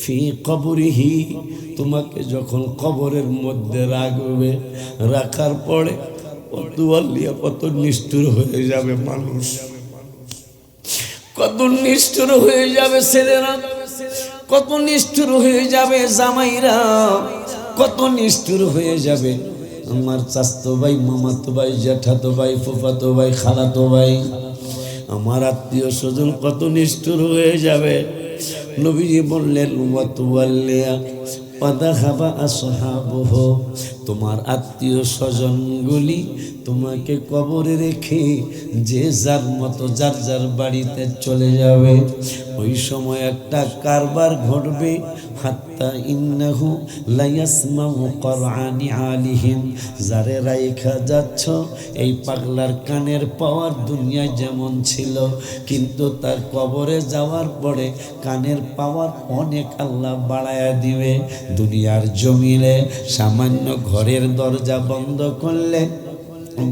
ফি কবরিহি, তোমাকে যখন কবরের মধ্যে রাখবে, রাখার পরে কত কত নিষ্ঠুর হয়ে যাবে মানুষ। কত নিষ্ঠুর হয়ে যাবে ছেলেরা, কত নিষ্ঠুর হয়ে যাবে জামাইরা, কত নিষ্ঠুর হয়ে যাবে আমার চাস্তো ভাই, মামাতো ভাই, জ্যাঠাতো ভাই, ফুফাতো ভাই, খালাতো ভাই। আমার আত্মীয় স্বজন কত নিষ্ঠুর হয়ে যাবে। নবীজি বললেন ওয়াতুয়াল্লিয়া পাদা খাবা আসহাবহ, তোমার আত্মীয় স্বজনগুলি তোমাকে কবরে রেখে যে যার মতো যার যার বাড়িতে চলে যাবে। ওই সময় একটা কারবার ঘটবে হাত্তা ইন্নাহু লায়াসমাউ করআনি আলিহিম যারে রাইখা যাচ্ছ, এই পাগলার কানের পাওয়ার দুনিয়ায় যেমন ছিল, কিন্তু তার কবরে যাওয়ার পরে কানের পাওয়ার অনেক আল্লাহ বাড়ায়া দিবে। দুনিয়ার জমিলে সামান্য ঘরের দরজা বন্ধ করলে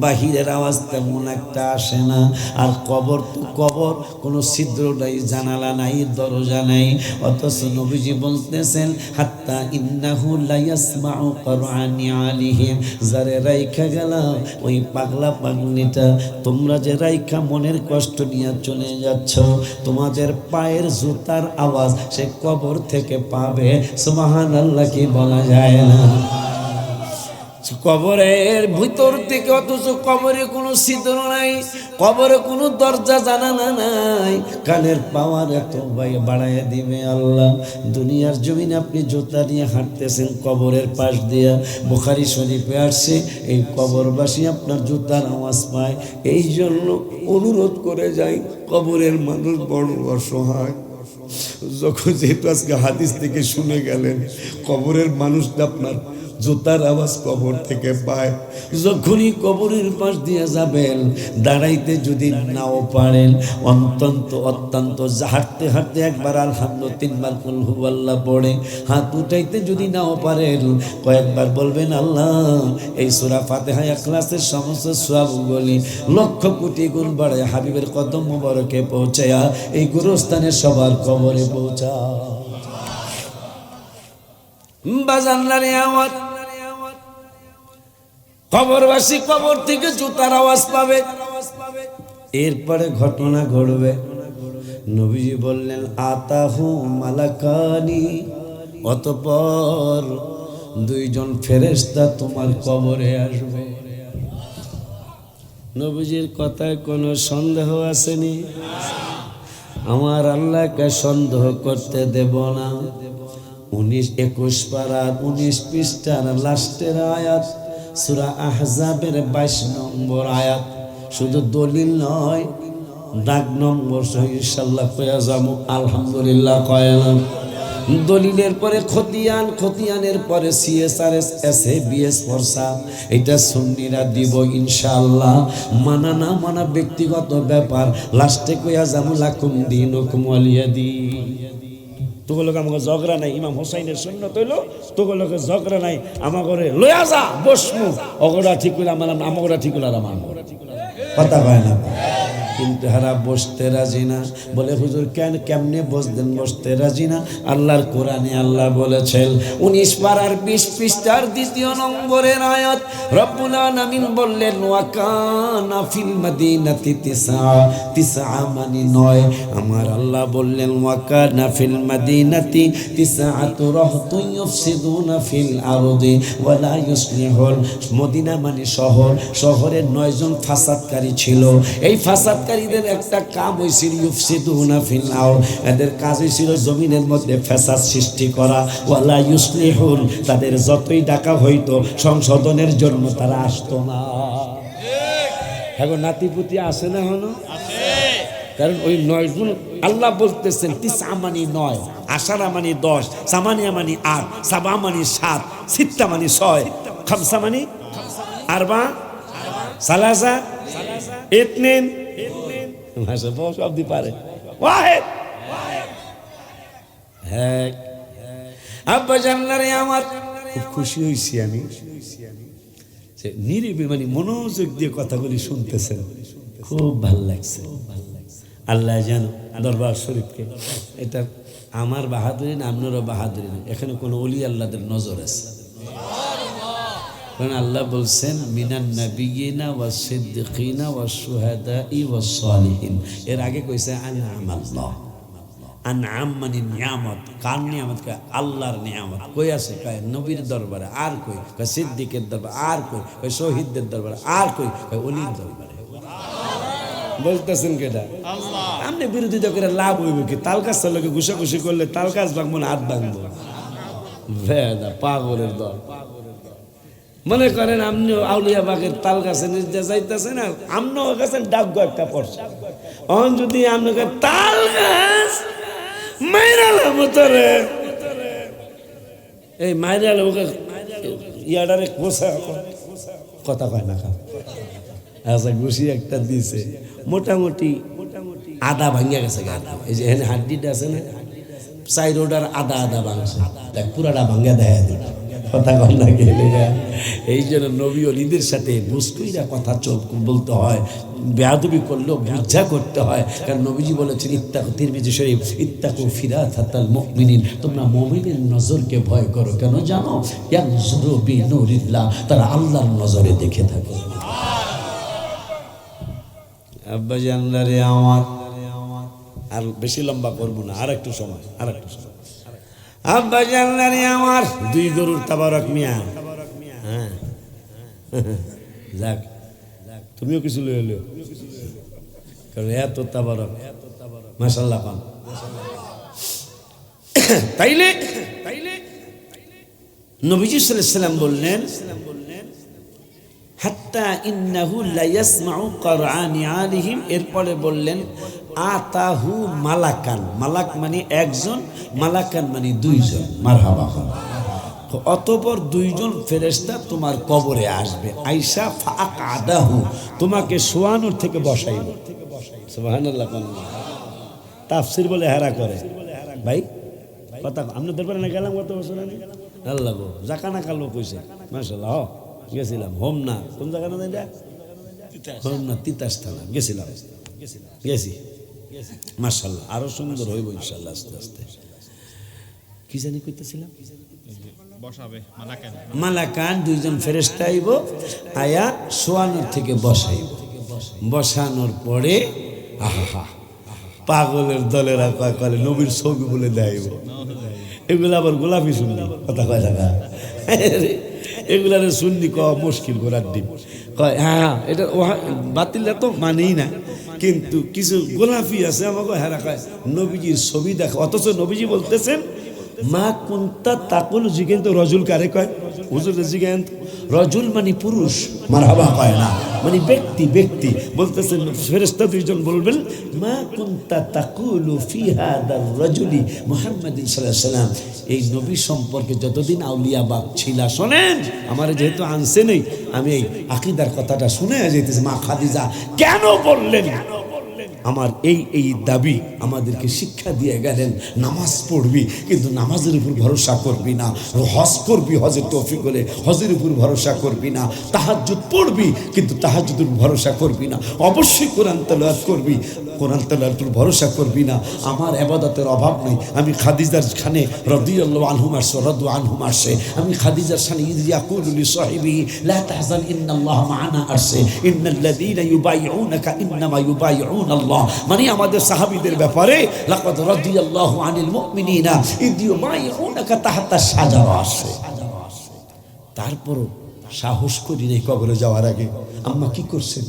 বাহিরের আওয়াজ তেমন একটা আসে না। আর কবর তো কবর, কোনো ছিদ্র নাই, জানালা নাই, দরজা নাই। অথচ নবীজি বলতেছেন, হাত্তা ইন্নাহু লায়াসমাউ করআনি আলিহিম। যারে রাইখা গেলাম ওই পাগলা পাগলিটা, তোমরা যে রাইখা মনের কষ্ট নিয়ে চলে যাচ্ছ, তোমাদের পায়ের জুতার আওয়াজ সে কবর থেকে পাবে। সুবহানাল্লাহ, কি বলা যায় না। কবরের ভিতর থেকে অথচ কবরে কোনো ছিদ্র নাই, কবরে কোনো দরজা জানালা নাই। কানের পাওয়ার এত ভাই বাড়াইয়া দিবে আল্লাহ। দুনিয়ার জমিনে আপনি জুতা নিয়ে হাঁটতেছেন কবরের পাশ দিয়া। বোখারি শরীফে আসছে, এই কবরবাসী আপনার জুতার আওয়াজ পায়। এই জন্য অনুরোধ করে যাই, কবরের মানুষ বড় অসহায়। যখন যেহেতু আজকে হাদিস থেকে শুনে গেলেন, কবরের মানুষটা আপনার জুতার আওয়াজ কবর থেকে পায়। যখনই কবরের পাশ দিয়ে যাবেন, দাঁড়াইতে যদি নাও পারেন অত্যন্ত অত্যন্ত হাঁটতে হাঁটতে একবার আলহামদ তিনবার কুলহু আল্লাহ পড়ে। হাত উঠাইতে যদি নাও পারেন, কয়েকবার বলবেন, আল্লাহ, এই সুরা ফাতেহা ক্লাসের সমস্ত সোয়াবগুলি লক্ষ কোটি গুণ বাড়ে হাবিবের কদম মোবারকে পৌঁছায়া এই গুরুস্থানে সবার কবরে পৌঁছা বাজান্নারে আওয়াজ কবরবাসী কবর থেকে জুতার আওয়াজ পাবে। এরপরে ঘটনা ঘটবে। নবীজি বললেন, আতাহু মালাকানি। অতপর দুইজন ফেরেস্তা তোমার কবরে আসবে। নবীজির কথায় কোনো সন্দেহ আসেনি। আমার আল্লাহকে সন্দেহ করতে দেব না। উনিশ একুশ পাড়ার উনিশ পৃষ্ঠার লাস্টের আয়াত। সুরা আহজাবের বাইশ নম্বর আয়াত। শুধু দলিল নয় দাগ নম্বর ইনশাল্লাহ কয়া যাব। আলহামদুলিল্লাহ কয়ালাম দলিলের পরে খতিয়ান, খতিয়ানের পরে সিএসআরএস এস এ বিএস ফরসা এটা সুন্নিরা দিব ইনশাআল্লাহ। মানা না মানা ব্যক্তিগত ব্যাপার। লাস্টে কয়া যাব, লাকুম দিন হুকুম আলিয়াদি তোগুলোকে আমাকে ঝগড়া নাই, ইমাম হোসাইনের সৈন্য তৈল তোগুলোকে ঝগড়া নাই ঘরে লয়া যা, বসমু। অগড়া ঠিক করে আমার আমগড়া ঠিক করে আমার কথা কয় না। কিন্তু হারা বসতে রাজি না। বলে, হুজুর, কেন, কেমনে বসতেন বসতে রাজি না? আল্লাহর কোরআনে আল্লাহ বলেছেন, উনিশ পাড়ার বিশ পৃষ্ঠার দ্বিতীয় নম্বরের আয়াত রব্বুল আলামিন বললেন ওয়াকানা ফিল মাদিনাতি তিসা তিসা মানে নয়। আমার আল্লাহ বললেন ওয়াকানা ফিল মাদিনাতি তিসাআতু রাহতুন ইউফসিদুনা ফিল আরদি ওয়ালা ইউসলিহুন মদিনা মানে শহর। শহরের নয়জন ফাসাদকারী ছিল। এই ফাসাদকারীদের একটা কাম হয়েছিল ইউফসিদুনা ফিল আরদ এদের কাজ হয়েছিল জমিনের মধ্যে ফ্যাসাদ সৃষ্টি করা। ওয়ালা ইউসলিহুন, তাদের যতই ডাকা হইতো, সংশোধনের জন্য তারা আসতো না। এখন নাতিপুতি আসে না হলো কারণ ওই নয় গুণ, আল্লাহ বলতেছেন তিসা মানি নয় আশারা মানি দশ, সামানিয়া মানি আট, সাবা মানি সাত, সিত্তা মানি ছয়, খামসা মানি আরবা, সালাসা ইতনিন ভাষা বহু শব্দ পারে। ওয়াহেদ! হ্যাঁ। খুশি হয়েছি আমি। নিরিবি মানে মনোযোগ দিয়ে কথাগুলি শুনতেছেন। খুব ভালো লাগছে। আল্লাহ জানো দরবার শরীফকে, এটা আমার বাহাদুরি না আপনারও বাহাদুরি না এখানে কোনো অলি আল্লাহদের নজর আছে। কারণ আল্লাহ বলছেন মিনান নাবিয়িনা ওয়া সিদ্দিকিনা ওয়া শুহাদাই ওয়া সালিহিন। এর আগে কইছে আনআম আল্লাহ আনআম মানে নিয়ামত। কার নিয়ামত? কয় আল্লাহর নিয়ামত। কই আছে? কয় নবীর দরবারে। আর কই? কয় সিদ্দিকের দরবারে। আর কই? কয় শহীদদের দরবারে। আর কই? কয় অলির দরবারে। বলতেছেন কেটা আপনি বিরোধিতা করে লাভ হইব কি? তাল গাছ লোকে ঘুষাঘুষি করলে তাল গাছ ভাঙবো না হাত ভাঙবো? ভেদা পাগলের দল। মনে করেন আপনি আউলিয়া বাগের তাল গাছে নিজে যাইতেছেন আর আপনিও গেছেন ডাকগো একটা পড়ছে। অন যদি আপনাকে তাল গাছ মাইরালাম তোরে এই মাইরালে ওকে ইয়াডারে কোসা কথা কয় না আচ্ছা ঘুষি একটা দিছে। মোটামুটি আদা ভাঙিয়া গেছে এই যে এখানে হাড্ডিটা আছে না সাইড ওটার আদা আদা ভাঙছে। পুরাটা ভাঙ্গা দেখা দিল। কথা গেলে এই জন্য নবী অলিদের সাথে মুস্কুইরা কথা চল বলতে হয় বেয়াদবি করলেও বুঝা করতে হয়। কারণ নবীজি বলেছেন ইত্তাকু তিরমিজি শরীফ ইত্তাকু ফিরাত হাতাল মুমিনিন। তোমরা মুমিনের নজরকে ভয় করো। কেন জানো? ইয়ানজুরু বি নূরিল্লাহ তারা আল্লাহর নজরে দেখে থাকে। আব্বা জানলারে আমার। আর বেশি লম্বা করব না আর একটু সময় আর একটু সময়। আব্বা জানলারে আমার। দুই গরুর তাবারক মিয়া। হ্যাঁ। যাক, তুমিও কিছু লই এলো কারণ এত তাবারক। মাসাল্লাহ পান। তাইলে তাইলে নবীজি সাল্লাম বললেন, হাত্তা ইন্নাহু লায়াসমাউ করআনি আলিহিম। এরপরে বললেন আতাহু মালাকান মালাক মানে একজন মালাকান মানে দুইজন মারহাবা অতপর দুইজন ফেরেশতা তোমার কবরে আসবে। আইসা ফাক আদাহু তোমাকে শোয়ানোর থেকে বসাইব। সুবহানাল্লাহ তাফসির বলে হেরা করে। ভাই কথা আপনার দরবারে না গেলাম কত বছর আগে আল্লাহ গো জাকানা কালো কইছে মাশাআল্লাহ হ গেছিলাম। হোম না কোন জায়গা না এটা? হোম না তিতাস থানা গেছিলাম। গেছি। মাশাআল্লাহ আরও সুন্দর হইব ইনশাআল্লাহ আস্তে আস্তে। কি জানি কেন মালাকান। দুইজন ফেরেস্তা আইব আয়া শোয়ানোর থেকে বসাইব। বসানোর পরে আহা পাগলের দলেরা কয় কলে নবীর ছবি বলে দেয়ব এগুলো আবার গোলাপি শুননি কথা কয় টাকা এগুলারে শুননি ক মুশকিল করার ডিম কয় হ্যাঁ এটা ওহা বাতিল তো মানেই না। কিন্তু কিছু গোলাপি আছে আমাকে হেরা কয় নবীজির ছবি দেখা অথচ নবীজি বলতেছেন মা কুন্তা তাকুল জিগেন তো রজুল কারে কয়? হুজুর জিগেন রজুল মানে পুরুষ, মারহাবা কয় না মানে ব্যক্তি ব্যক্তি। বলতেছেন ফেরেশতা দুইজন বলবেন, মা কুন্তা তাকুলু ফি হাদার রজুলি মুহাম্মাদিন সাল্লাম এই নবী সম্পর্কে যতদিন আউলিয়া বাপ ছিলা, শোনেন, আমার যেহেতু আনছে নেই, আমি এই আকিদার কথাটা শুনে যেতেছি মা খাদিজা, কেন বললেন? আমার এই এই দাবি আমাদেরকে শিক্ষা দিয়ে গেলেন, নামাজ পড়বি, কিন্তু নামাজের উপর ভরসা করবি না। হজ করবি, হজের তৌফিক হলে হজের উপর ভরসা করবি না। তাহাজ্জুদ পড়বি, কিন্তু তাহাজ্জুদের উপর ভরসা করবি না। অবশ্যই কোরআন তেলাওয়াত করবি, কোরআন তেলাওয়াতের উপর ভরসা করবি না। আমার আবাদতের অভাব নেই। আমি খাদিজার খানে রদিয়াল্লাহু আনহু মারছে রদু আনহু মারছে আমি খাদিজার খানে ইয়াকুলু সাহিবি, লা তাহজান ইন্নাল্লাহ মা'ানা আসছে ইন্নাল্লাযীনা ইউবাইউনাকা ইন্নামা ইউবাইউনা আল্লাহ মানে আমাদের সাহাবীদের ব্যাপারে লাকাদ রাদিয়াল্লাহু আনিল মুমিনিনা ইদ ইউবাইউনাকা তাহতা সাজা আসছে তারপরও সাহস করি নাই কবরে যাওয়ার আগে। আম্মা কি করছেন?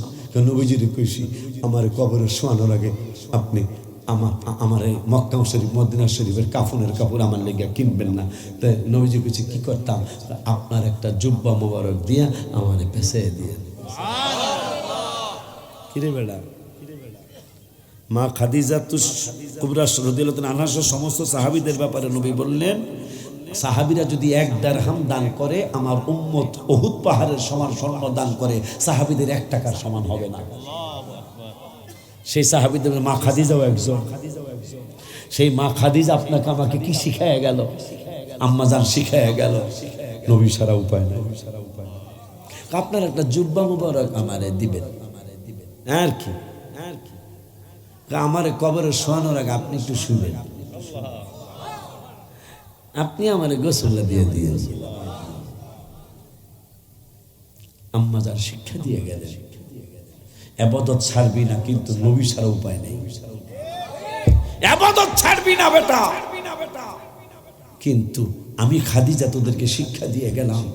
নবীজিরে কইছি আমার কবরে শোয়ানোর আগে আপনি আমার আমার এই মক্কা শরীফ মদিনা শরীফের কাফনের কাপড় আমার লেগে কিনবেন না। তাই নবীজি কইছি কি করতাম? আপনার একটা জুব্বা মোবারক দিয়ে আমার পেছে দিয়ে কিরে বেড়া মা খাদিজা তু কুবরা রদিয়াল্লাহু আনহা সমস্ত সাহাবিদের ব্যাপারে নবী বললেন, সাহাবিরা যদি এক দেড়হাম দান করে, আমার উম্মত অহুদ পাহাড়ের সমান স্বর্ণ দান করে, সাহাবিদের এক টাকার সমান হবে না। সেই সাহাবিদের মা খাদিজাও একজন। সেই মা খাদিজা আপনাকে আমাকে কি শিখায় গেল? আম্মা যান শিখায় গেল। নবী সারা উপায় নাই। আপনার একটা জুব্বা মুবারক আমারে দিবেন। আর কি? আমার কবরে শোয়ানোর আগে আপনি একটু শুবেন আপনি আমার গোসল্লা দিয়ে দিয়েছেন আম্মা যার শিক্ষা দিয়ে গেলেন। এবাদত ছাড়বি না, কিন্তু নবী ছাড়া উপায় নেই। এবাদত ছাড়বি না বেটা। কিন্তু আমি খাদিজা তোদেরকে শিক্ষা দিয়ে গেলাম।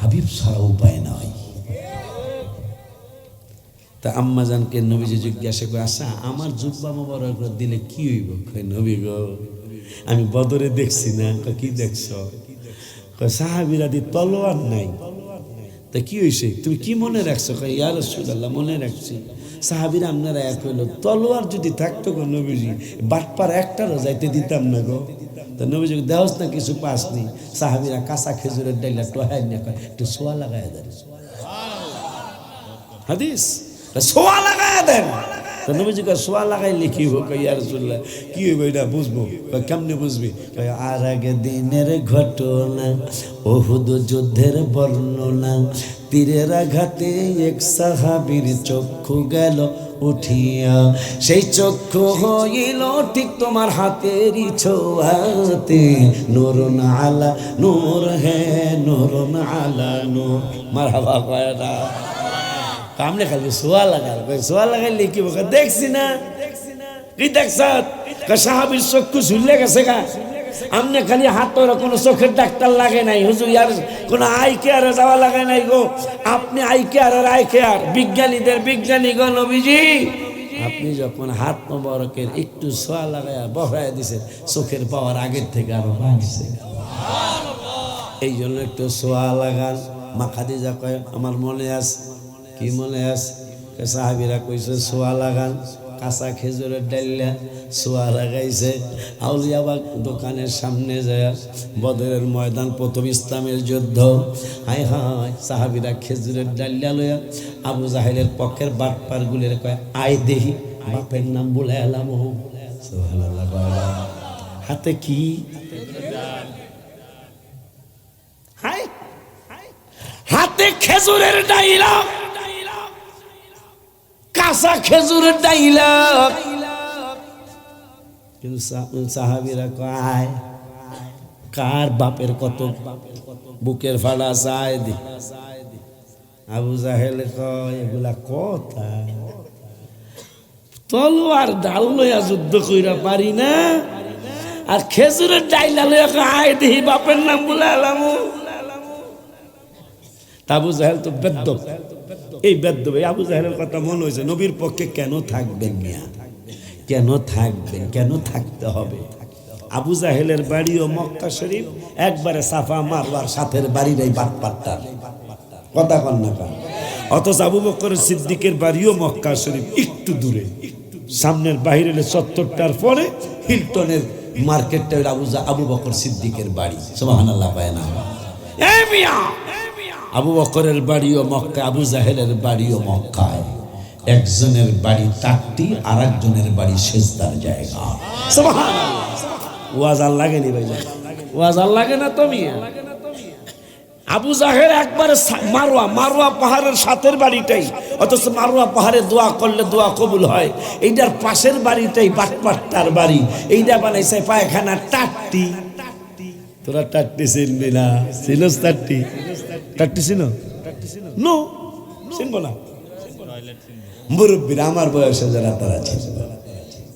হাবিব ছাড়া উপায় নাই। তা আম্মাজানকে নবীজি জিজ্ঞাসা করে আচ্ছা আমার জুব্বা মোবারক দিলে কি হইব? নবী গো, আমি বদরে দেখছি না। কি দেখছ? কয়, সাহাবিরা দি তলোয়ার নাই। তা কি হয়েছে তুমি কি মনে রাখছো? কয়, ইয়া রাসূলুল্লাহ, মনে রাখছি। সাহাবিরা আপনারা এক হইল, তলোয়ার যদি থাকতো গো নবীজি, বাটপার একটারও যাইতে দিতাম না গো। তা নবীজি দেহস না, কিছু পাসনি সাহাবিরা কাঁচা খেজুরের ডাইলা টোহাই না একটু সোয়া লাগাই দেয় হাদিস? সোয়া লাগায় দেন। কি এটা বুঝব? বুঝবি? আর দিনের ঘটনা যুদ্ধের বর্ণনা, তীরের চক্ষু গেল উঠিয়া। সেই চক্ষু হইল ঠিক তোমার হাতেরই ছোয়াতে। নুরুন আলা, নূর হে, নুরুন আলা, নূর। মারহাবা কয় কামলে খালি সোয়া লাগাল সোয়া লাগাইলে কি বকে দেখছি না। কি দেখছ? সাহাবির চক্ষু ঝুললে গেছে গা? আমনে খালি হাতর কোনো চোখের ডাক্তার লাগে নাই। হুজুর, ইয়ার কোনো আই কেয়ারে যাওয়া লাগে নাই গো। আপনি আই কেয়ার আর আই কেয়ার, বিজ্ঞানীদের বিজ্ঞানী গো নবীজি। আপনি যখন হাত মোবারকের একটু সোয়া লাগায়া বহরায় দিছেন, চোখের পাওয়ার আগের থেকে আরও বাড়ছে। এই জন্য একটু সোয়া লাগান। মা খাদিজা কয়, আমার মনে আছে কি মনে আছে? সাহাবিরা কইছে, সোয়া লাগান। কাঁচা খেজুরের ডাইলা সোয়া লাগাইছে। আউলিয়াবাগ দোকানের সামনে যায় বদরের ময়দান, প্রথম ইসলামের যুদ্ধ। হাই হাই সাহাবিরা খেজুরের ডাইলা লইয়া আবু জাহেলের পক্ষের বাটপার গুলের কয়, আয় দেহি, বাপের নাম বলে এলাম হাতে কি? হাতে খেজুরের ডাইলা কাঁচা খেজুরের ডাইলা। কিন্তু সাহাবিরা কয় কার বাপের কত বুকের ফাড়া চায় দি আবু জাহেল কয় এগুলা কথা তলোয়ার ডাল লইয়া যুদ্ধ কইরা পারি না। আর খেজুরের ডাইলা লইয়া কয়, দিহি বাপের নাম বলে আলামু। তা আবু জাহেল তো বেদ্যপ এই বেদ্যপ, এই আবু জাহেলের কথা মনে হয়েছে, নবীর পক্ষে কেন থাকবেন মিয়া? কেন থাকবেন? কেন থাকতে হবে? আবু জাহেলের বাড়ি ও মক্কা শরীফ, একবারে সাফা মারওয়ার সাথের বাড়ির এই বাটপাট্টার কথা কন না কন? অথচ আবু বকর সিদ্দিকের বাড়িও মক্কা শরীফ, একটু দূরে। সামনের বাহিরে চত্বরটার পরে হিলটনের মার্কেটটা আবু আবু বকর সিদ্দিকের বাড়ি। সুবহানাল্লাহ পায় না? আবু বকরের বাড়িও মক্কা আবু জাহেলের বাড়িও মক্কায়। একজনের বাড়ি টাকটি আর একজনের বাড়ি সেজদার জায়গা। ওয়াজ আর লাগেনি ভাই ওয়াজ আর লাগে না তুমি আবু জাহের একবারে মারোয়া মারোয়া পাহাড়ের সাথের বাড়িটাই। অথচ মারোয়া পাহাড়ে দোয়া করলে দোয়া কবুল হয়। এইটার পাশের বাড়িটাই বাটপাট্টার বাড়ি। এইটা বানাইছে পায়খানা টাট্টি তোরা টাট্টি চিনবি না চিনস টাট্টি টাট্টি চিনো নো চিনবো না মুরব্বীরা আমার বয়সে যারা তারা চিনবে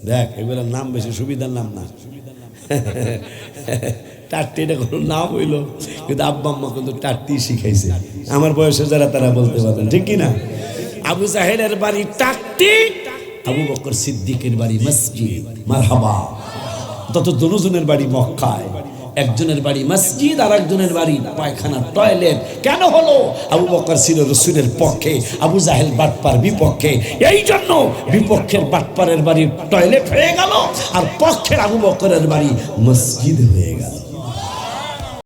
দেখ এগুলোর নাম বেশি সুবিধার নাম না টাট্টি এটা কোনো নাম হইল কিন্তু আব্বা আম্মা কিন্তু টাট্টি শিখাইছে আমার বয়সে যারা তারা বলতে পারবেন ঠিক কি না আবু জাহেলের বাড়ি টাট্টি আবু বকর সিদ্দিকের বাড়ি মসজিদ মারহাবা তত দুজনের বাড়ি মক্কায় একজনের বাড়ি মসজিদ আর একজনের বাড়ি পায়খানা টয়লেট। কেন হলো? আবু বকর ছিল রসুলের পক্ষে, আবু জাহেল বাটপার বিপক্ষে। এই জন্য বিপক্ষের বাটপারের বাড়ি টয়লেট হয়ে গেল আর পক্ষের আবু বকরের বাড়ি মসজিদ হয়ে গেল।